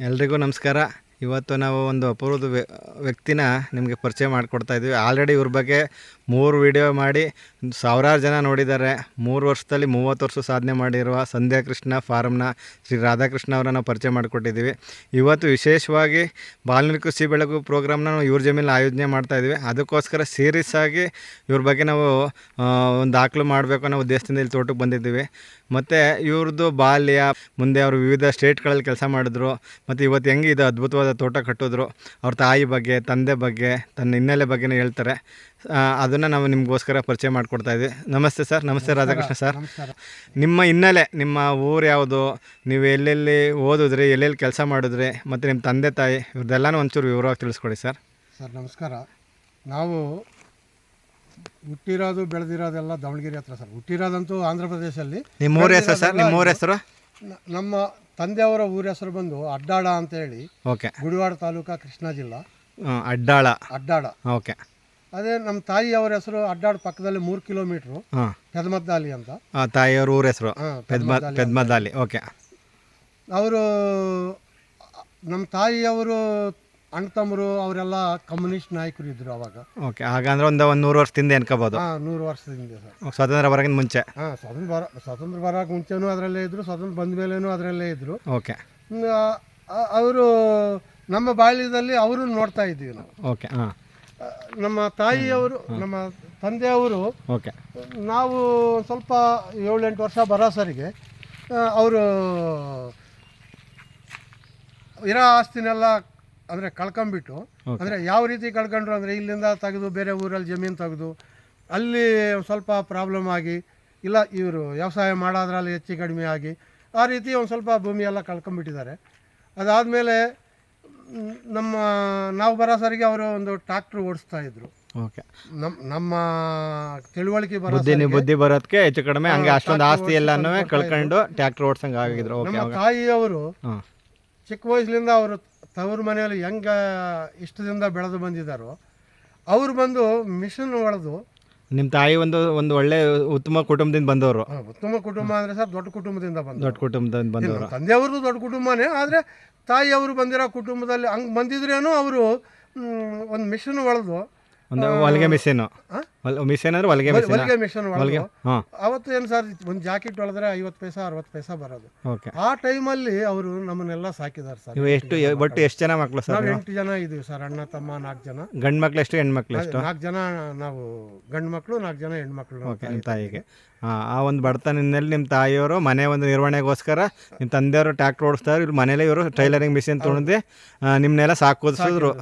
ಎಲ್ರಿಗೂ ನಮಸ್ಕಾರ. ಇವತ್ತು ನಾವು ಒಂದು ಅಪೂರ್ವದ ವ್ಯ- ವ್ಯಕ್ತಿನ ನಿಮಗೆ ಪರಿಚಯ ಮಾಡಿಕೊಡ್ತಾ ಇದ್ದೀವಿ ಆಲ್ರೆಡಿ ಇವ್ರ ಬಗ್ಗೆ ಮೂರು ವಿಡಿಯೋ ಮಾಡಿ, ಸಾವಿರಾರು ಜನ ನೋಡಿದ್ದಾರೆ. ಮೂರು ವರ್ಷದಲ್ಲಿ ಮೂವತ್ತು ವರ್ಷ ಸಾಧನೆ ಮಾಡಿರುವ ಸಂಧ್ಯಾ ಕೃಷ್ಣ ಫಾರಮ್ನ ಶ್ರೀ ರಾಧಾಕೃಷ್ಣ ಅವರನ್ನು ಪರಿಚಯ ಮಾಡಿಕೊಟ್ಟಿದ್ದೀವಿ. ಇವತ್ತು ವಿಶೇಷವಾಗಿ ಬಾಲ್ಯ ಕೃಷಿ ಬೆಳಗು ಪ್ರೋಗ್ರಾಮ್ನ ನಾವು ಇವ್ರ ಜಮೀನಲ್ಲಿ ಆಯೋಜನೆ ಮಾಡ್ತಾ ಇದ್ದೀವಿ. ಅದಕ್ಕೋಸ್ಕರ ಸೀರಿಯಸ್ ಆಗಿ ಇವ್ರ ಬಗ್ಗೆ ನಾವು ಒಂದು ದಾಖಲು ಮಾಡಬೇಕು ಅನ್ನೋ ಉದ್ದೇಶದಿಂದ ಇಲ್ಲಿ ತೋಟಕ್ಕೆ ಬಂದಿದ್ದೀವಿ. ಮತ್ತು ಇವ್ರದ್ದು ಬಾಲ್ಯ, ಮುಂದೆ ಅವರು ವಿವಿಧ ಸ್ಟೇಟ್ಗಳಲ್ಲಿ ಕೆಲಸ ಮಾಡಿದ್ರು. ಮತ್ತು ಇವತ್ತು ಹೆಂಗೆ ಇದು ಅದ್ಭುತವಾದ ತೋಟ ಕಟ್ಟಿದ್ರು ಅವ್ರ ತಾಯಿ ಬಗ್ಗೆ ತಂದೆ ಬಗ್ಗೆ ತನ್ನ ಹಿನ್ನೆಲೆ ಬಗ್ಗೆನೇ ಹೇಳ್ತಾರೆ. ಅದನ್ನು ನಾವು ನಿಮಗೋಸ್ಕರ ಪರಿಚಯ ಮಾಡಿಕೊಡ್ತಾ ಇದ್ವಿ. ನಮಸ್ತೆ ಸರ್ ನಮಸ್ತೆ ರಾಧಾಕೃಷ್ಣ ಸರ್. ನಿಮ್ಮ ಹಿನ್ನೆಲೆ ನಿಮ್ಮ ಊರು ಯಾವುದು? ನೀವು ಎಲ್ಲೆಲ್ಲಿ ಓದಿದ್ರಿ ಎಲ್ಲೆಲ್ಲಿ ಕೆಲಸ ಮಾಡಿದ್ರಿ ಮತ್ತು ನಿಮ್ಮ ತಂದೆ ತಾಯಿ ಇವ್ರದ್ದೆಲ್ಲನೂ ಒಂಚೂರು ವಿವರವಾಗಿ ತಿಳಿಸ್ಕೊಡಿ ಸರ್. ಸರ್ ನಮಸ್ಕಾರ. ನಾವು ಹುಟ್ಟಿರೋದು ಬೆಳೆದಿರೋದೆಲ್ಲ ದಾವಣಗೆರೆ ಹತ್ರ ಸರ್. ಹುಟ್ಟಿರೋದಂತೂ ಆಂಧ್ರ ಪ್ರದೇಶಲ್ಲಿ. ನಿಮ್ಮ ಊರ ಹೆಸರು ಸರ್? ನಿಮ್ಮ ಊರ ಹೆಸರು? ನಮ್ಮ ತಂದೆಯವರ ಊರ ಹೆಸರು ಬಂದು ಅಡ್ಡಾಡ ಅಂತ ಹೇಳಿ ಓಕೆ. ಗುಡಿವಾಡ ತಾಲೂಕಾ ಕೃಷ್ಣಾ ಜಿಲ್ಲಾ. ಅಡ್ಡಾಳ. ಅಡ್ಡಾಡ ಓಕೆ. ಅದೇ ನಮ್ಮ ತಾಯಿಯವರ ಹೆಸರು ಅಡ್ಡಾಡ ಪಕ್ಕದಲ್ಲಿ ಮೂರು ಕಿಲೋಮೀಟ್ರು. ಹಾಂ. ಪೆದಮದ್ದಾಲಿ ಅಂತ. ತಾಯಿಯವ್ರ ಊರ ಹೆಸರು. ಹಾಂ ಪೆದ್ಮ ಪೆದ್ಮದಾಲಿ ಓಕೆ. ಅವರು ನಮ್ಮ ತಾಯಿಯವರು ಅಣ್ಣ ತಮ್ಮರು ಅವರೆಲ್ಲ ಕಮ್ಯುನಿಸ್ಟ್ ನಾಯಕರು ಇದ್ರು ಅವಾಗ. ಓಕೆ ಹಾಗಂದ್ರೆ ಒಂದು ಒಂದು ನೂರು ವರ್ಷದಿಂದ ಎನ್ಕೋಬೋದು. ಹಾಂ ನೂರು ವರ್ಷದಿಂದ ಸರ್. ಸ್ವಾತಂತ್ರ್ಯ ಬರೋಕ್ಕಿಂತ ಮುಂಚೆ. ಹಾಂ ಸ್ವಾತಂತ್ರ್ಯ ಬರ ಸ್ವಾತಂತ್ರ್ಯ ಬರೋಕೆ ಮುಂಚೆನೂ ಅದರಲ್ಲೇ ಇದ್ದರು ಸ್ವಾತಂತ್ರ್ಯ ಬಂದ ಮೇಲೇನೂ ಅದರಲ್ಲೇ ಇದ್ರು. ಓಕೆ. ಅವರು ನಮ್ಮ ಬಾಲ್ಯದಲ್ಲಿ ಅವರು ನೋಡ್ತಾ ಇದ್ದೀವಿ ನಾವು. ಓಕೆ ಹಾಂ. ಆ, ನಮ್ಮ ತಾಯಿಯವರು ನಮ್ಮ ತಂದೆಯವರು ಓಕೆ. ನಾವು ಒಂದ್ ಸ್ವಲ್ಪ ಏಳೆಂಟು ವರ್ಷ ಬರೋ ಸರಿಗೆ ಅವರು ಇರೋ ಆಸ್ತಿನೆಲ್ಲ ಅಂದರೆ ಕಳ್ಕೊಂಬಿಟ್ಟು ಅಂದ್ರೆ ಯಾವ ರೀತಿ ಕಳ್ಕೊಂಡ್ರು ಅಂದರೆ ಇಲ್ಲಿಂದ ತೆಗೆದು ಬೇರೆ ಊರಲ್ಲಿ ಜಮೀನು ತೆಗೆದು ಅಲ್ಲಿ ಒಂದ್ ಸ್ವಲ್ಪ ಪ್ರಾಬ್ಲಮ್ ಆಗಿ ಇಲ್ಲ ಇವರು ವ್ಯವಸಾಯ ಮಾಡೋದ್ರಲ್ಲಿ ಹೆಚ್ಚು ಕಡಿಮೆ ಆಗಿ ಆ ರೀತಿ ಒಂದು ಸ್ವಲ್ಪ ಭೂಮಿ ಎಲ್ಲ ಕಳ್ಕೊಂಬಿಟ್ಟಿದ್ದಾರೆ ಅದಾದಮೇಲೆ ನಮ್ಮ ನಾವು ಬರೋ ಸರಿಗೆ ಅವರು ಒಂದು ಟ್ರಾಕ್ಟ್ರ್ ಓಡಿಸ್ತಾ ಇದ್ರು. ಓಕೆ ನಮ್ಮ ನಮ್ಮ ತಿಳುವಳಿಕೆ ಬರೋ ಬುದ್ಧಿ ಬರೋದಕ್ಕೆ ಹೆಚ್ಚು ಕಡಿಮೆ ಹಂಗೆ ಅಷ್ಟೊಂದು ಆಸ್ತಿ ಎಲ್ಲನೂ ಕಳ್ಕೊಂಡು ಟ್ಯಾಕ್ಟ್ರ್ ಓಡ್ಸಂಗೆ ಆಗಿದ್ರು. ನಮ್ಮ ತಾಯಿಯವರು ಚಿಕ್ಕ ವಯಸ್ಸಿನಿಂದ ಅವರು ತವರು ಮನೆಯಲ್ಲಿ ಹೆಂಗೆ ಇಷ್ಟದಿಂದ ಬೆಳೆದು ಬಂದಿದ್ದಾರೋ ಅವ್ರು ಬಂದು ಮಿಷನ್ ಒಳದು ನಿಮ್ಮ ತಾಯಿ ಒಂದು ಒಂದು ಒಳ್ಳೆ ಉತ್ತಮ ಕುಟುಂಬದಿಂದ ಬಂದವರು. ಉತ್ತಮ ಕುಟುಂಬ ಅಂದರೆ ಸರ್ ದೊಡ್ಡ ಕುಟುಂಬದಿಂದ ಬಂದು ದೊಡ್ಡ ಕುಟುಂಬದಿಂದ ಬಂದವರು. ತಂದೆಯವ್ರದ್ದು ದೊಡ್ಡ ಕುಟುಂಬನೇ ಆದರೆ ತಾಯಿಯವರು ಬಂದಿರೋ ಕುಟುಂಬದಲ್ಲಿ ಹಂಗೆ ಬಂದಿದ್ರೇನು ಅವರು ಒಂದು ಮಿಷನ್ ಒಡೆದು ಒಂದು ಹೊಲಿಗೆ ಮಿಷಿನ್? ಮಿಷಿನ್ ಅಂದ್ರೆ ಹೊಲಿಗೆ ಮಿಷಿನ್ ಹೊಲಿಗೆ ಮಿಷನ್ ಹೊಲಿಗೆ ಹಾಂ. ಅವತ್ತು ಏನು ಸರ್ ಒಂದು ಜಾಕೆಟ್ ಹೊಳೆದ್ರೆ ಐವತ್ತು ಪೈಸಾ ಅರವತ್ತು ಪೈಸಾ ಬರೋದು. ಓಕೆ ಆ ಟೈಮಲ್ಲಿ ಅವರು ನಮ್ಮನ್ನೆಲ್ಲ ಸಾಕಿದ್ದಾರೆ ಸರ್ ನೀವು ಎಷ್ಟು ಬಟ್ ಎಷ್ಟು ಜನ ಮಕ್ಕಳು ಸರ್ ನಾವು ಎಂಟು ಜನ ಇದೀವಿ ಸರ್ ಅಣ್ಣ ತಮ್ಮ ನಾಲ್ಕು ಜನ. ಗಂಡು ಮಕ್ಳು ಎಷ್ಟು ಹೆಣ್ಮಕ್ಳು ಎಷ್ಟು? ನಾಲ್ಕು ಜನ ನಾವು ಗಂಡು ಮಕ್ಕಳು ನಾಲ್ಕು ಜನ ಹೆಣ್ಮಕ್ಳು ಓಕೆ ತಾಯಿಗೆ. ಹಾಂ ಆ ಒಂದು ಬಡತನದಲ್ಲಿ ನಿಮ್ಮ ತಾಯಿಯವರು ಮನೆ ಒಂದು ನಿರ್ವಹಣೆಗೋಸ್ಕರ ನಿಮ್ಮ ತಂದೆಯವರು ಟ್ಯಾಕ್ಟ್ರ್ ಓಡಿಸ್ತಾರೆ. ಇಲ್ಲಿ ಮನೇಲೆ ಇವರು ಟೈಲರಿಂಗ್ ಮಿಷಿನ್ ತೊಗೊಂಡು ನಿಮ್ಮನ್ನೆಲ್ಲ ಸಾಕೋದ್ರು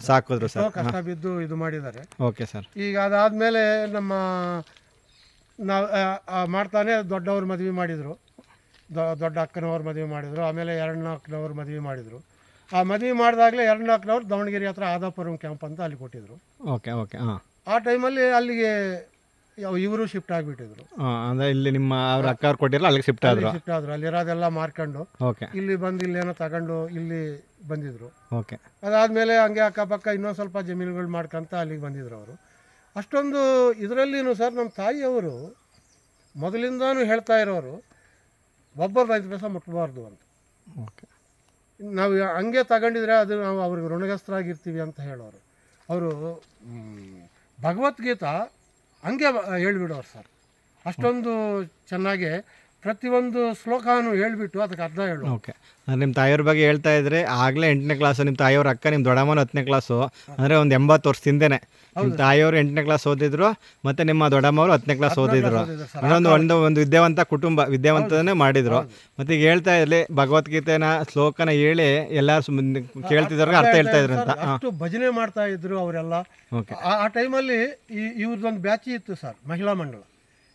ಸಾಕಿದ್ರು ಎಷ್ಟೋ ಸರ್. ಕಷ್ಟ ಬಿದ್ದು ಇದು ಮಾಡಿದ್ದಾರೆ. Okay sir. ಈಗ ಅದಾದ್ಮೇಲೆ ನಮ್ಮ ನಾವು ಮಾಡ್ತಾನೆ ದೊಡ್ಡವ್ರ ಮದುವೆ ಮಾಡಿದರು. ದೊಡ್ಡ ಅಕ್ಕನವ್ರ ಮದುವೆ ಮಾಡಿದರು. ಆಮೇಲೆ ಎರಡನೇ ಅಕ್ಕನವ್ರ ಮದುವೆ ಮಾಡಿದರು. ಆ ಮದುವೆ ಮಾಡಿದಾಗಲೇ ಎರಡನೇ ಅಕ್ಕನವ್ರು ದಾವಣಗೆರೆ ಹತ್ರ ಆದಾಪುರಂ ಕ್ಯಾಂಪ್ ಅಂತ ಅಲ್ಲಿ ಕೊಟ್ಟಿದ್ರು. ಓಕೆ ಓಕೆ ಹಾಂ. ಆ ಟೈಮಲ್ಲಿ ಅಲ್ಲಿಗೆ ಇವರು ಶಿಫ್ಟ್ ಆಗಿಬಿಟ್ಟಿದ್ರು. ಅಂದ್ರೆ ಇಲ್ಲಿ ನಿಮ್ಮ ಅವ್ರ ಅಕ್ಕ ಕೊಟ್ಟಿರಲ್ಲ ಅಲ್ಲಿಗೆ ಶಿಫ್ಟ್ ಆದ್ರು? ಶಿಫ್ಟ್ ಆದ್ರು. ಅಲ್ಲಿರೋದೆಲ್ಲ ಮಾರ್ಕೊಂಡು ಓಕೆ. ಇಲ್ಲಿ ಬಂದು ಇಲ್ಲೇನೋ ತಗೊಂಡು ಇಲ್ಲಿ ಬಂದಿದ್ರು. ಓಕೆ. ಅದಾದಮೇಲೆ ಹಂಗೆ ಅಕ್ಕಪಕ್ಕ ಇನ್ನೊಂದು ಸ್ವಲ್ಪ ಜಮೀನುಗಳು ಮಾಡ್ಕೊಂತ ಅಲ್ಲಿಗೆ ಬಂದಿದ್ರು ಅವರು. ಅಷ್ಟೊಂದು ಇದರಲ್ಲಿನೂ ಸರ್ ನಮ್ಮ ತಾಯಿಯವರು ಮೊದಲಿಂದಾನು ಹೇಳ್ತಾ ಇರೋರು ಒಬ್ಬರು ರೈತ ಬೆಸ ಮುಟ್ಟಬಾರ್ದು ಅಂತ. ಓಕೆ. ನಾವು ಹಂಗೆ ತಗೊಂಡಿದ್ರೆ ಅದು ನಾವು ಅವ್ರಿಗೆ ಋಣಗ್ರಸ್ತರಾಗಿರ್ತೀವಿ ಅಂತ ಹೇಳೋರು. ಅವರು ಭಗವದ್ಗೀತಾ ಹಂಗೆ ಹೇಳಿಬಿಡೋರು ಸರ್. ಅಷ್ಟೊಂದು ಚೆನ್ನಾಗಿ ಪ್ರತಿಯೊಂದು ಶ್ಲೋಕನೂ ಹೇಳ್ಬಿಟ್ಟು ಅದಕ್ಕೆ ಅರ್ಥ ಹೇಳು. ಓಕೆ. ನಿಮ್ಮ ತಾಯಿಯವ್ರ ಬಗ್ಗೆ ಹೇಳ್ತಾ ಇದ್ರೆ ಆಗಲೇ ಎಂಟನೇ ಕ್ಲಾಸು ನಿಮ್ಮ ತಾಯಿಯವ್ರ ಅಕ್ಕ ನಿಮ್ಮ ದೊಡ್ಡಮ್ಮನ ಹತ್ತನೇ ಕ್ಲಾಸು ಅಂದರೆ ಒಂದು ಎಂಬತ್ತು ವರ್ಷ ಹಿಂದೆನೆ. ನಿಮ್ಮ ತಾಯಿಯವರು ಎಂಟನೇ ಕ್ಲಾಸ್ ಓದಿದ್ರು ಮತ್ತು ನಿಮ್ಮ ದೊಡ್ಡಮ್ಮವರು ಹತ್ತನೇ ಕ್ಲಾಸ್ ಓದಿದ್ರು. ಅದೊಂದು ಒಂದು ಒಂದು ವಿದ್ಯಾವಂತ ಕುಟುಂಬ ವಿದ್ಯಾವಂತನೇ ಮಾಡಿದ್ರು. ಮತ್ತು ಈಗ ಹೇಳ್ತಾ ಇರಲಿ ಭಗವದ್ಗೀತೆನ ಶ್ಲೋಕನ ಹೇಳಿ ಎಲ್ಲರೂ ಕೇಳ್ತಿದ್ದವ್ರಿಗೆ ಕೇಳ್ತಿದ್ರಿಗೆ ಅರ್ಥ ಹೇಳ್ತಾ ಇದ್ರು ಅಂತ. ಅಷ್ಟು ಭಜನೆ ಮಾಡ್ತಾ ಇದ್ರು ಅವರೆಲ್ಲ. ಓಕೆ. ಆ- ಆ ಟೈಮಲ್ಲಿ ಈ ಇವ್ರದ್ದೊಂದು ಬ್ಯಾಚಿ ಇತ್ತು ಸರ್ ಮಹಿಳಾ ಮಂಡಳ.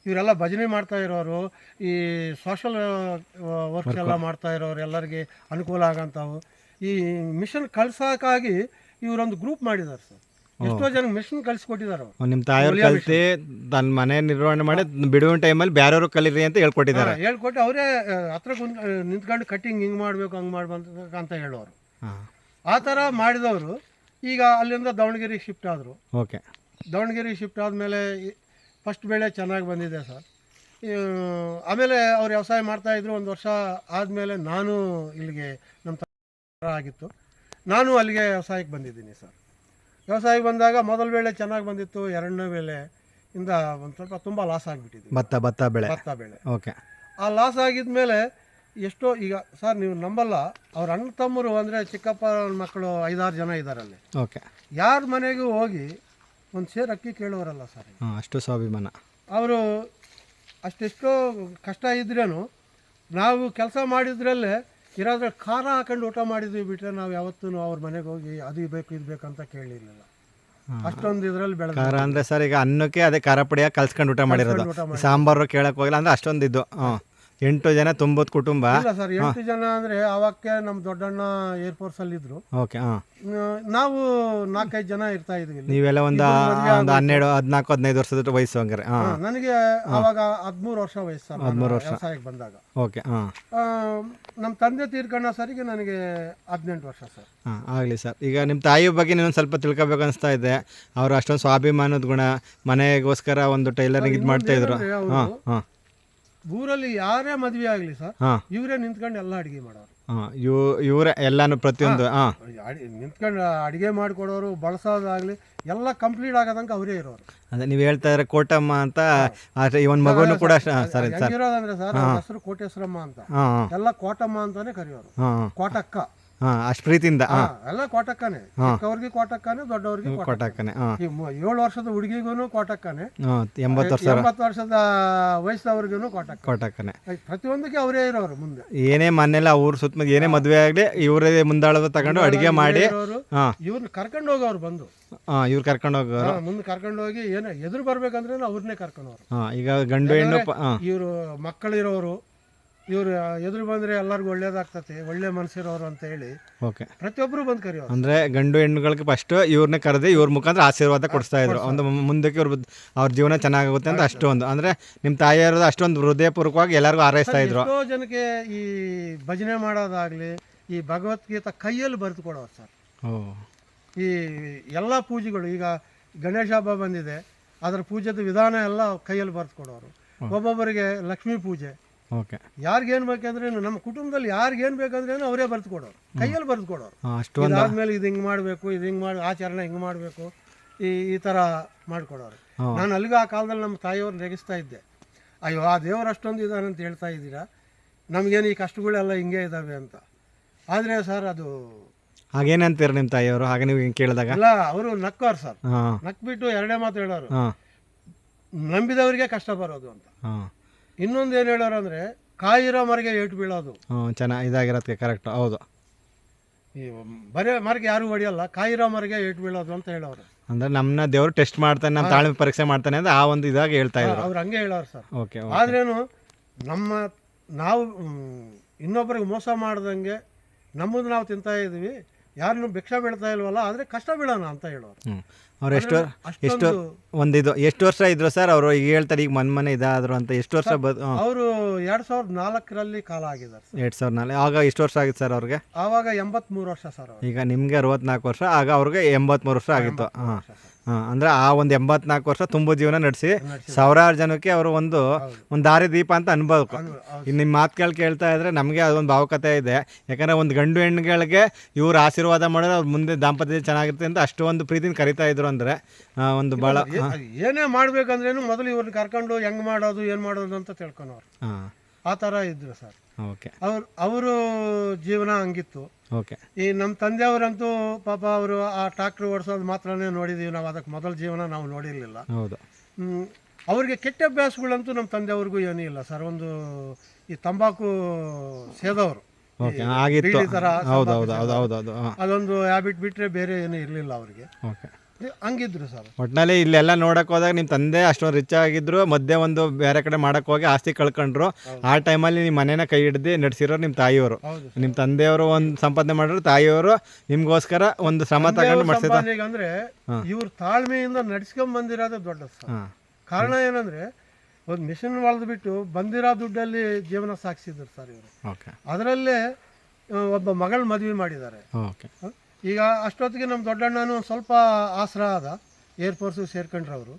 ಇವರೆಲ್ಲ ಭಜನೆ ಮಾಡ್ತಾ ಇರೋರು ಈ ಸೋಷಲ್ ವರ್ಕ್ಸ್ ಎಲ್ಲ ಮಾಡ್ತಾ ಇರೋರು ಎಲ್ಲರಿಗೆ ಅನುಕೂಲ ಆಗಂಥವು. ಈ ಮಿಷನ್ ಕಳ್ಸೋಕ್ಕಾಗಿ ಇವರೊಂದು ಗ್ರೂಪ್ ಮಾಡಿದ್ದಾರೆ ಸರ್. ಎಷ್ಟೋ ಜನ ಮಿಷನ್ ಕಳ್ಸಿಕೊಟ್ಟಿದ್ದಾರೆ ನಿಮ್ಮ ತಾಯಿಯವ್ರು ಕಲ್ತಿ ತನ್ನ ಮನೆ ನಿರ್ವಹಣೆ ಮಾಡಿ ಬಿಡುವ ಟೈಮಲ್ಲಿ ಬೇರೆಯವರು ಕಲೀರಿ ಅಂತ ಹೇಳ್ಕೊಟ್ಟಿದ್ದಾರೆ. ಹೇಳ್ಕೊಟ್ಟು ಅವರೇ ಹತ್ರ ನಿಂತ್ಕೊಂಡು ಕಟ್ಟಿಂಗ್ ಹಿಂಗೆ ಮಾಡಬೇಕು ಹಂಗೆ ಮಾಡ್ಬೇಕು ಅಂತ ಹೇಳೋರು. ಆ ಥರ ಮಾಡಿದವರು ಈಗ ಅಲ್ಲಿಂದ ದಾವಣಗೆರೆಗೆ ಶಿಫ್ಟ್ ಆದರು. ಓಕೆ. ದಾವಣಗೆರೆಗೆ ಶಿಫ್ಟ್ ಆದಮೇಲೆ ಫಸ್ಟ್ ಬೆಳೆ ಚೆನ್ನಾಗಿ ಬಂದಿದೆ ಸರ್. ಆಮೇಲೆ ಅವ್ರು ವ್ಯವಸಾಯ ಮಾಡ್ತಾಯಿದ್ರು ಒಂದು ವರ್ಷ ಆದಮೇಲೆ ನಾನು ಇಲ್ಲಿಗೆ ನಮ್ಮ ಆಗಿತ್ತು. ನಾನು ಅಲ್ಲಿಗೆ ವ್ಯವಸಾಯಕ್ಕೆ ಬಂದಿದ್ದೀನಿ ಸರ್. ವ್ಯವಸಾಯಕ್ಕೆ ಬಂದಾಗ ಮೊದಲ ವೇಳೆ ಚೆನ್ನಾಗಿ ಬಂದಿತ್ತು ಎರಡನೇ ವೇಳೆ ಇಂದ ಒಂದು ಸ್ವಲ್ಪ ತುಂಬ ಲಾಸ್ ಆಗಿಬಿಟ್ಟಿದೆ. ಭತ್ತ ಭತ್ತ ಬೆಳೆ. ಭತ್ತ ಬೆಳೆ. ಓಕೆ. ಆ ಲಾಸ್ ಆಗಿದ್ಮೇಲೆ ಎಷ್ಟೋ ಈಗ ಸರ್ ನೀವು ನಂಬಲ್ಲ ಅವ್ರ ಅಣ್ಣ ತಮ್ಮರು ಅಂದರೆ ಚಿಕ್ಕಪ್ಪ ಮಕ್ಕಳು ಐದಾರು ಜನ ಇದ್ದಾರೆ ಅಲ್ಲಿ ಓಕೆ. ಯಾರ ಮನೆಗೂ ಹೋಗಿ ಒಂದು ಸೇರು ಅಕ್ಕಿ ಕೇಳೋರಲ್ಲ ಸರ್. ಹಾಂ ಅಷ್ಟು ಸ್ವಾಭಿಮಾನ. ಅವರು ಅಷ್ಟೆಷ್ಟೋ ಕಷ್ಟ ಇದ್ರೇನು ನಾವು ಕೆಲಸ ಮಾಡಿದ್ರಲ್ಲೇ ಇರೋದ್ರ ಖಾರ ಹಾಕೊಂಡು ಊಟ ಮಾಡಿದ್ವಿ ಬಿಟ್ಟರೆ ನಾವು ಯಾವತ್ತೂ ಅವ್ರ ಮನೆಗೆ ಹೋಗಿ ಅದು ಬೇಕು ಇದು ಬೇಕು ಅಂತ ಕೇಳಿರಲಿಲ್ಲ. ಅಷ್ಟೊಂದು ಇದರಲ್ಲಿ ಬೆಳೆದ ಖಾರ ಅಂದರೆ ಸರ್ ಈಗ ಅನ್ನಕ್ಕೆ ಅದೇ ಖಾರ ಪುಡಿಯಾಗಿ ಕಲ್ಸ್ಕೊಂಡು ಊಟ ಮಾಡಿರೋದು. ಸಾಂಬಾರು ಕೇಳಕ್ಕೆ ಹೋಗಿಲ್ಲ ಅಂದ್ರೆ ಅಷ್ಟೊಂದು ಇದು ಹಾಂ. ಎಂಟು ಜನ ತುಂಬದ ಕುಟುಂಬ. ಇಲ್ಲ ಸರ್ ಎಂಟು ಜನ ಅಂದ್ರೆ ಅವಕ್ಕೆ ನಮ್ಮ ದೊಡ್ಡಣ್ಣ ಏರ್ಫೋರ್ಸಲ್ಲಿ ಇದ್ರು. ಓಕೆ ಹಾಂ. ನ- ನಾವು ನಾಲ್ಕೈದು ಜನ ಇರ್ತಾ ಇದ್ವಿ ಇಲ್ಲಿ. ನೀವೆಲ್ಲ ಒಂದು ಒಂದು ಹನ್ನೆರಡು ಹದಿನಾಲ್ಕು ಹದಿನೈದು ವರ್ಷದ ವಯಸ್ಸು ಹಂಗಾರೆ ಹಾಂ. ನನಗೆ ಅವಾಗ ಹದಿಮೂರು ವರ್ಷ ವಯಸ್ಸು ಸರ್ ವರ್ಷ. ವ್ಯವಸಾಯಕ್ಕೆ ಬಂದಾಗ. ಓಕೆ ಹಾಂ. ಆ, ನಮ್ಮ ತಂದೆ ತೀರ್ಕೊಂಡ ಸರಿಗೆ ನನಗೆ ಹದಿನೆಂಟು ವರ್ಷ ಸರ್. ಹಾಂ ಆಗಲಿ ಸರ್. ಈಗ ನಿಮ್ಮ ತಾಯಿ ಬಗ್ಗೆ ನೀವು ಸ್ವಲ್ಪ ತಿಳ್ಕೊಬೇಕು ಅನಿಸ್ತಾ ಇದೆ. ಅವರು ಅಷ್ಟೊಂದು ಸ್ವಾಭಿಮಾನದ ಗುಣ ಮನೆಗೋಸ್ಕರ ಒಂದು ಟೈಲರಿಂಗ್ ಇದು ಮಾಡ್ತಾ ಇದ್ರು. ಹಾಂ ಹಾಂ. ಊರಲ್ಲಿ ಯಾರೇ ಮದ್ವೆ ಆಗ್ಲಿ ಸರ್ ಹಾಂ. ಇವರೇ ನಿಂತ್ಕೊಂಡು ಎಲ್ಲ ಅಡಿಗೆ ಮಾಡೋರು. ಹಾಂ ಇವ್ ಇವರೇ ಎಲ್ಲಾನು ಪ್ರತಿಯೊಂದು ಹಾಂ. ನಿಂತ್ಕೊಂಡು ಅಡಿಗೆ ಮಾಡಿಕೊಡೋರು ಬಳಸೋದಾಗ್ಲಿ ಎಲ್ಲ ಕಂಪ್ಲೀಟ್ ಆಗದಂಗ ಅವರೇ ಇರೋರು. ಅಂದ್ರೆ ನೀವು ಹೇಳ್ತಾ ಇದ್ರೆ ಕೋಟಮ್ಮ ಅಂತ ಇವನ್ ಈ ಒಂದು ಮಗುನು ಕೂಡ ಹಾಂ ಸರಿ ಸರ್. ಹೆಂಗಿರೋದಂದ್ರೆ ಸರ್ ಅವ್ರ ಹೆಸರು ಕೋಟೇಶ್ವರಮ್ಮ ಅಂತ. ಹಾಂ ಹಾಂ. ಎಲ್ಲ ಕೋಟಮ್ಮ ಅಂತಾನೆ ಕರೆಯೋರು. ಹಾಂ. ಕೋಟಕ್ಕ. ಅಷ್ಟು ಪ್ರೀತಿಯಿಂದ ಹಾ, ಎಲ್ಲ ಕೋಟಕ್ಕನೆ. ಚಿಕ್ಕವ್ರಿಗೆ ಕೋಟಕ್ಕನೆ ದೊಡ್ಡವ್ರಿಗೆ ಕೋಟಕ್ಕ ಕೊಟ್ಟಾಕನೆ ಹಾಂ. ಈ ಮು- ಏಳು ವರ್ಷದ ಹುಡುಗಿಗೂ ಕೋಟಕ್ಕನೆ. ಹಾಂ ಎಂಬತ್ತು ವರ್ಷ. ಎಂಬತ್ತು ವರ್ಷದ ವಯಸ್ಸದವ್ರಿಗೂ ಕೋಟಕ್ಕ ಕೊಟ್ಟಾಕನೆ ಪ್ರತಿಯೊಂದಕ್ಕೆ ಅವರೇ ಇರೋರು ಮುಂದೆ. ಏನೇ ಮನೆಲ್ಲ ಅವ್ರ ಸುತ್ತಮುತ್ತ ಏನೇ ಮದುವೆ ಆಗಲಿ ಇವರೇ ಮುಂದಾಳದ ತಗೊಂಡು ಅಡಿಗೆ ಮಾಡಿ ಇರೋರು ಹಾಂ. ಇವ್ರನ್ನ ಕರ್ಕೊಂಡು ಹೋಗೋರು ಬಂದು. ಆ ಇವ್ರು ಕರ್ಕೊಂಡು ಹೋಗೋರು. ಹಾ, ಮುಂದೆ ಕರ್ಕೊಂಡು ಹೋಗಿ ಏನೇ ಎದುರು ಬರ್ಬೇಕಂದ್ರೆ ಅವ್ರನ್ನೇ ಕರ್ಕೊಂಡು ಹೋರು ಹಾಂ ಈಗ ಗಂಡು ಹೆಣ್ಣು ಪ- ಹಾಂ. ಇವರು ಮಕ್ಕಳಿರೋರು ಇವ್ರು ಎದುರು ಬಂದ್ರೆ ಎಲ್ಲರಿಗೂ ಒಳ್ಳೇದಾಗ್ತತೆ ಒಳ್ಳೆ ಮನಸ್ಸಿರೋರು ಅಂತ ಹೇಳಿ ಓಕೆ. ಪ್ರತಿಯೊಬ್ಬರು ಬಂದು ಕರೆಯೋರು ಅಂದ್ರೆ ಗಂಡು ಹೆಣ್ಣುಗಳಿಗೆ ಫಸ್ಟ್ ಇವ್ರನ್ನ ಕರೆದು ಇವ್ರ ಮುಖಾಂತರ ಆಶೀರ್ವಾದ ಕೊಡಿಸ್ತಾ ಇದ್ರು. ಒಂದು ಮುಂದಕ್ಕೆ ಇವ್ರ ಅವ್ರ ಜೀವನ ಚೆನ್ನಾಗುತ್ತೆ ಅಂತ ಅಷ್ಟೊಂದು. ಅಂದ್ರೆ ನಿಮ್ಮ ತಾಯಿಯವ್ರದ್ದು ಅಷ್ಟೊಂದು ಹೃದಯಪೂರ್ವಕವಾಗಿ ಎಲ್ಲರಿಗೂ ಹಾರೈಸ್ತಾ ಇದ್ರು. ಎಷ್ಟೋ ಜನಕ್ಕೆ ಈ ಭಜನೆ ಮಾಡೋದಾಗ್ಲಿ ಈ ಭಗವದ್ಗೀತಾ ಕೈಯಲ್ಲಿ ಬರೆದು ಕೊಡೋರು ಸರ್. ಓ. ಈ ಎಲ್ಲ ಪೂಜೆಗಳು ಈಗ ಗಣೇಶ ಹಬ್ಬ ಬಂದಿದೆ ಅದರ ಪೂಜೆದ ವಿಧಾನ ಎಲ್ಲ ಕೈಯಲ್ಲಿ ಬರೆದು ಕೊಡೋರು. ಒಬ್ಬೊಬ್ಬರಿಗೆ ಲಕ್ಷ್ಮೀ ಪೂಜೆ ಓಕೆ. ಯಾರಿಗೇನು ಬೇಕಂದ್ರೆ ನಮ್ಮ ಕುಟುಂಬದಲ್ಲಿ ಯಾರಿಗೇನು ಬೇಕಂದ್ರೆ ಅವರೇ ಬರೆದು ಕೊಡೋರು. ಕೈಯಲ್ಲಿ ಬರೆದು ಕೊಡೋರು. ಆದ್ಮೇಲೆ ಇದು ಹಿಂಗೆ ಮಾಡಬೇಕು ಇದು ಹಿಂಗೆ ಮಾಡಿ ಆಚರಣೆ ಹಿಂಗೆ ಮಾಡಬೇಕು ಈ ಈ ಥರ ಮಾಡಿಕೊಡೋರು. ನಾನು ಅಲ್ಲಿಗೂ ಆ ಕಾಲದಲ್ಲಿ ನಮ್ಮ ತಾಯಿಯವ್ರು ರೇಗಿಸ್ತಾ ಇದ್ದೆ. ಅಯ್ಯೋ ಆ ದೇವ್ರು ಅಷ್ಟೊಂದು ಇದ್ದಾನೆ ಅಂತ ಹೇಳ್ತಾ ಇದ್ದೀರಾ? ನಮಗೇನು ಈ ಕಷ್ಟಗಳೆಲ್ಲ ಹಿಂಗೆ ಇದ್ದಾವೆ ಅಂತ. ಆದರೆ ಸರ್ ಅದು ಹಾಗೇನಂತೀರ ನಿಮ್ಮ ತಾಯಿಯವರು? ಹಾಗೆ ನೀವು ಹಿಂಗೆ ಕೇಳಿದಾಗ? ಅಲ್ಲ ಅವರು ನಕ್ಕೋರು ಸರ್. ನಕ್ಬಿಟ್ಟು ಎರಡೇ ಮಾತು ಹೇಳೋರು. ನಂಬಿದವರಿಗೆ ಕಷ್ಟ ಬರೋದು ಅಂತ. ಇನ್ನೊಂದು ಏನು ಹೇಳೋರು ಅಂದರೆ ಕಾಯಿರೋ ಮರಗೆ ಏಟು ಬೀಳೋದು. ಹ್ಞೂ ಚೆನ್ನಾಗಿ ಇದಾಗಿರೋದಕ್ಕೆ ಕರೆಕ್ಟ್ ಹೌದು. ಈ ಬರೇ ಮರಗೆ ಯಾರು ಹೊಡಿಯಲ್ಲ ಕಾಯಿರೋ ಮರಗೆ ಏಟು ಬೀಳೋದು ಅಂತ ಹೇಳೋರು ಅಂದ್ರೆ ನಮ್ಮನ್ನ ದೇವರು ಟೆಸ್ಟ್ ಮಾಡ್ತಾನೆ ನಮ್ಮ ತಾಳ್ಮೆ ಪರೀಕ್ಷೆ ಮಾಡ್ತಾನೆ ಅಂತ ಆ ಒಂದು ಇದಾಗಿ ಹೇಳ್ತಾ ಇದ್ರು. ಅವ್ರು ಹಂಗೆ ಹೇಳೋರು ಸರ್. ಓಕೆ ಆದ್ರೇನು ನಮ್ಮ ನಾವು ಮ್, ಇನ್ನೊಬ್ಬರಿಗೆ ಮೋಸ ಮಾಡ್ದಂಗೆ ನಮ್ಮದು ನಾವು ತಿಂತಾ ಇದ್ವಿ ಯಾರನ್ನು ಭಿಕ್ಷ ಬೀಳ್ತಾ ಇಲ್ವಲ್ಲ ಆದರೆ ಕಷ್ಟ ಬೀಳೋಣ ಅಂತ ಹೇಳೋರು ಹ್ಞೂ ಅವ್ರು ಎಷ್ಟು ಎಷ್ಟು ಒಂದಿದು ಒಂದು ಇದು ಎಷ್ಟು ವರ್ಷ ಇದ್ರು ಸರ್ ಅವರು ಈಗ ಹೇಳ್ತಾರೆ ಈಗ ಮನ್ ಮನೆ ಇದಾದ್ರು ಅಂತ. ಎಷ್ಟು ವರ್ಷ ಬದ್ ಅವರು ಎರಡ್ ಸಾವಿರದ ನಾಲ್ಕರಲ್ಲಿ ಕಾಲ ಆಗಿದ್ದಾರೆ ಎರಡು ಸಾವಿರ ನಾಲ್ಕು ಆಗ ಎಷ್ಟು ವರ್ಷ ಆಗಿತ್ತು ಸರ್ ಅವ್ರಿಗೆ? ಆವಾಗ ಎಂಬತ್ಮೂರು ವರ್ಷ ಸರ್ ಅವರು. ಈಗ ನಿಮಗೆ ಅರವತ್ನಾಲ್ಕು ವರ್ಷ ಆಗ ಅವ್ರಿಗೆ ಎಂಬತ್ಮೂರು ವರ್ಷ ಆಗಿತ್ತು. ಹಾಂ. ಹಾಂ ಅಂದರೆ ಆ ಒಂದು ಎಂಬತ್ನಾಲ್ಕು ವರ್ಷ ತುಂಬ ಜೀವನ ನಡೆಸಿ ಸಾವಿರಾರು ಜನಕ್ಕೆ ಅವರು ಒಂದು ಒಂದು ದಾರಿ ದೀಪ ಅಂತ ಅನ್ಬೋದು. ಇನ್ನು ನಿಮ್ಮ ಮಾತುಗಳು ಕೇಳಿ ಕೇಳ್ತಾ ಇದ್ರೆ ನಮಗೆ ಅದೊಂದು ಭಾವುಕತೆ ಇದೆ. ಯಾಕಂದರೆ ಒಂದು ಗಂಡು ಹೆಣ್ಣುಗಳಿಗೆ ಇವ್ರು ಆಶೀರ್ವಾದ ಮಾಡಿದ್ರೆ ಅವ್ರು ಮುಂದೆ ದಾಂಪತ್ಯ ಚೆನ್ನಾಗಿರುತ್ತೆ ಅಂತ ಅಷ್ಟೊಂದು ಪ್ರೀತಿನ ಕರಿತಾ ಇದ್ರು. ಅಂದರೆ ಒಂದು ಭಾಳ ಏನೇ ಮಾಡ್ಬೇಕಂದ್ರೇನು ಮೊದಲು ಇವ್ರನ್ನ ಕರ್ಕೊಂಡು ಹೆಂಗ್ ಮಾಡೋದು ಏನು ಮಾಡೋದು ಅಂತ ತಿಳ್ಕೊಳೋರು ಹಾಂ. ಆ ಥರ ಇದ್ರು ಸರ್. ಓಕೆ. ಅವ್ರು ಅವರು ಜೀವನ ಹಂಗಿತ್ತು. ಓಕೆ. ಈ ನಮ್ಮ ತಂದೆಯವರಂತೂ ಪಾಪ ಅವರು ಆ ಟ್ರಾಕ್ಟರ್ ಓಡಿಸೋದು ಮಾತ್ರನೇ ನೋಡಿದೀವಿ ನಾವು ಅದಕ್ಕೆ ಮೊದಲ ಜೀವನ ನಾವು ನೋಡಿರಲಿಲ್ಲ. ಹೌದು. ಅವ್ರಿಗೆ ಕೆಟ್ಟ ಅಭ್ಯಾಸಗಳಂತೂ ನಮ್ಮ ತಂದೆಯವ್ರಿಗೂ ಏನೂ ಇಲ್ಲ ಸರ್. ಒಂದು ಈ ತಂಬಾಕು ಸೇದವರು. ಓಕೆ ಆಗಿತ್ತು. ಥರ ಹೌದು ಹೌದು ಹೌದು ಹೌದು ಹೌದು ಅದೊಂದು ಹ್ಯಾಬಿಟ್ ಬಿಟ್ಟರೆ ಬೇರೆ ಏನೂ ಇರಲಿಲ್ಲ ಅವ್ರಿಗೆ. ಓಕೆ. ಹಂಗಿದ್ರು ಸರ್ ಒಟ್ಟಿನಲ್ಲಿ ಇಲ್ಲೆಲ್ಲ ನೋಡಕ್ ಹೋದಾಗ ನಿಮ್ಮ ತಂದೆ ಅಷ್ಟೊಂದು ರಿಚ್ ಆಗಿದ್ರು ಮಧ್ಯೆ ಒಂದು ಬೇರೆ ಕಡೆ ಮಾಡಕ್ ಹೋಗಿ ಆಸ್ತಿ ಕಳ್ಕೊಂಡ್ರು. ಆ ಟೈಮಲ್ಲಿ ನಿಮ್ಮ ಮನೇನ ಕೈ ಹಿಡ್ದು ನಡೆಸಿರೋ ನಿಮ್ಮ ತಾಯಿಯವರು. ಹೌದು ನಿಮ್ಮ ತಂದೆಯವರು ಒಂದು ಸಂಪಾದನೆ ಮಾಡಿದ್ರು ತಾಯಿಯವರು ನಿಮ್ಗೋಸ್ಕರ ಒಂದು ಶ್ರಮ ತಗೊಂಡು ಮಾಡ್ಸಿದ್ರು ಸಂಪಾದನೆಗೆ ಅಂದ್ರೆ ಇವ್ರ ತಾಳ್ಮೆಯಿಂದ ನಡ್ಸ್ಕೊಂಡ್ ಬಂದಿರೋದೇ ದೊಡ್ಡ ಸರ್ ಹಾಂ. ಕಾರಣ ಏನಂದ್ರೆ ಒಂದು ಮಿಷನ್ ಹೊಡೆದು ಬಿಟ್ಟು ಬಂದಿರೋ ದುಡ್ಡಲ್ಲಿ ಜೀವನ ಸಾಗಿಸಿದ್ರು ಸರ್ ಇವರು. ಓಕೆ ಅದರಲ್ಲೇ ಆ, ಒಬ್ಬ ಮಗಳ ಮದುವೆ ಮಾಡಿದ್ದಾರೆ. ಓಕೆ ಹ? ಈಗ ಅಷ್ಟೊತ್ತಿಗೆ ನಮ್ಮ ದೊಡ್ಡಣ್ಣನೂ ಒಂದು ಸ್ವಲ್ಪ ಆಸರ ಆದ ಏರ್ಫೋರ್ಸು ಸೇರ್ಕೊಂಡ್ರು ಅವರು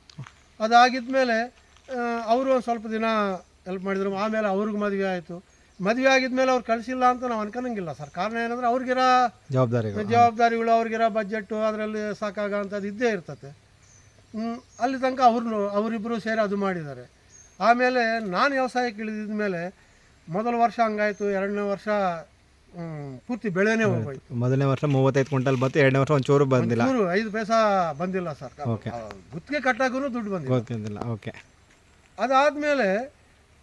ಅದಾಗಿದ್ಮೇಲೆ ಅವರು ಒಂದು ಸ್ವಲ್ಪ ದಿನ ಹೆಲ್ಪ್ ಮಾಡಿದ್ರು. ಆಮೇಲೆ ಅವ್ರಿಗೆ ಮದುವೆ ಆಯಿತು. ಮದುವೆ ಆಗಿದ್ಮೇಲೆ ಅವ್ರು ಕಳಿಸಿಲ್ಲ ಅಂತ ನಾವು ಅನ್ಕೊಳಂಗಿಲ್ಲ ಸರ್. ಕಾರಣ ಏನಂದ್ರೆ ಅವ್ರಿಗಿರ ಜವಾಬ್ದಾರಿ ಜವಾಬ್ದಾರಿಗಳು ಅವ್ರಿಗಿರೋ ಬಜೆಟ್ಟು ಅದರಲ್ಲಿ ಸಾಕಾಗಂಥದ್ದು ಇದ್ದೇ ಇರ್ತತೆ. ಅಲ್ಲಿ ತನಕ ಅವ್ರನ್ನು ಅವರಿಬ್ಬರು ಸೇರಿ ಅದು ಮಾಡಿದ್ದಾರೆ. ಆಮೇಲೆ ನಾನು ವ್ಯವಸಾಯಕ್ಕೆ ಇಳಿದಿದ್ದ ಮೇಲೆ ಮೊದಲ ವರ್ಷ ಹಂಗಾಯಿತು. ಎರಡನೇ ವರ್ಷ ಪೂರ್ತಿ ಬೆಳೆನೇ ಹೋಗೋಯ್ತು. ಮೊದಲನೇ ವರ್ಷ ಮೂವತ್ತೈದು ಕ್ವಿಂಟಲ್ ಬಂತು ಎರಡನೇ ವರ್ಷ ಒಂಚೂರು ಬಂದಿಲ್ಲ. ಐದು ಪೈಸಾ ಬಂದಿಲ್ಲ ಸರ್. ಓಕೆ. ಗುತ್ತಿಗೆ ಕಟ್ಟಾಗೂ ದುಡ್ಡು ಬಂದಿಲ್ಲ. ಗೊತ್ತಿದ್ದಿಲ್ಲ ಓಕೆ. ಅದಾದಮೇಲೆ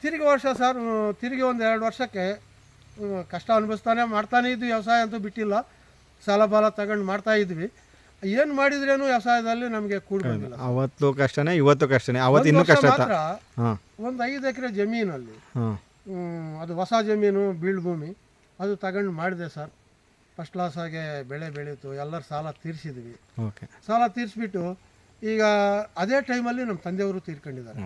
ತಿರುಗಿ ವರ್ಷ ಸರ್ ತಿರುಗಿ ಒಂದು ಎರಡು ವರ್ಷಕ್ಕೆ ಹ್ಮ್, ಕಷ್ಟ ಅನುಭವಿಸ್ತಾನೆ ಮಾಡ್ತಾನೆ ಇದ್ವಿ. ವ್ಯವಸಾಯ ಅಂತೂ ಬಿಟ್ಟಿಲ್ಲ. ಸಾಲ ಬಾಲ ತಗೊಂಡು ಮಾಡ್ತಾ ಇದ್ವಿ. ಏನು ಮಾಡಿದ್ರೇನು ವ್ಯವಸಾಯದಲ್ಲಿ ನಮಗೆ ಕೂಡಿ ಬಂದಿಲ್ಲ ಅವತ್ತು ಕಷ್ಟನೇ ಇವತ್ತು ಕಷ್ಟನೇ. ಅವತ್ತು ಇನ್ನೂ ಕಷ್ಟ ಆಯ್ತಾ ಮಾತ್ರ ಹಾಂ. ಒಂದು ಐದು ಎಕರೆ ಜಮೀನಲ್ಲಿ ಹಾಂ. ಹ್ಮ್, ಅದು ಹೊಸ ಜಮೀನು ಬೀಳ್ ಭೂಮಿ ಅದು ತಗೊಂಡು ಮಾಡಿದೆ ಸರ್. ಫಸ್ಟ್ ಕ್ಲಾಸಾಗೆ ಬೆಳೆ ಬೆಳೀತು ಎಲ್ಲರೂ ಸಾಲ ತೀರಿಸಿದ್ವಿ. ಓಕೆ ಸಾಲ ತೀರಿಸ್ಬಿಟ್ಟು ಈಗ ಅದೇ ಟೈಮಲ್ಲಿ ನಮ್ಮ ತಂದೆಯವರು ತೀರ್ಕೊಂಡಿದ್ದಾರೆ.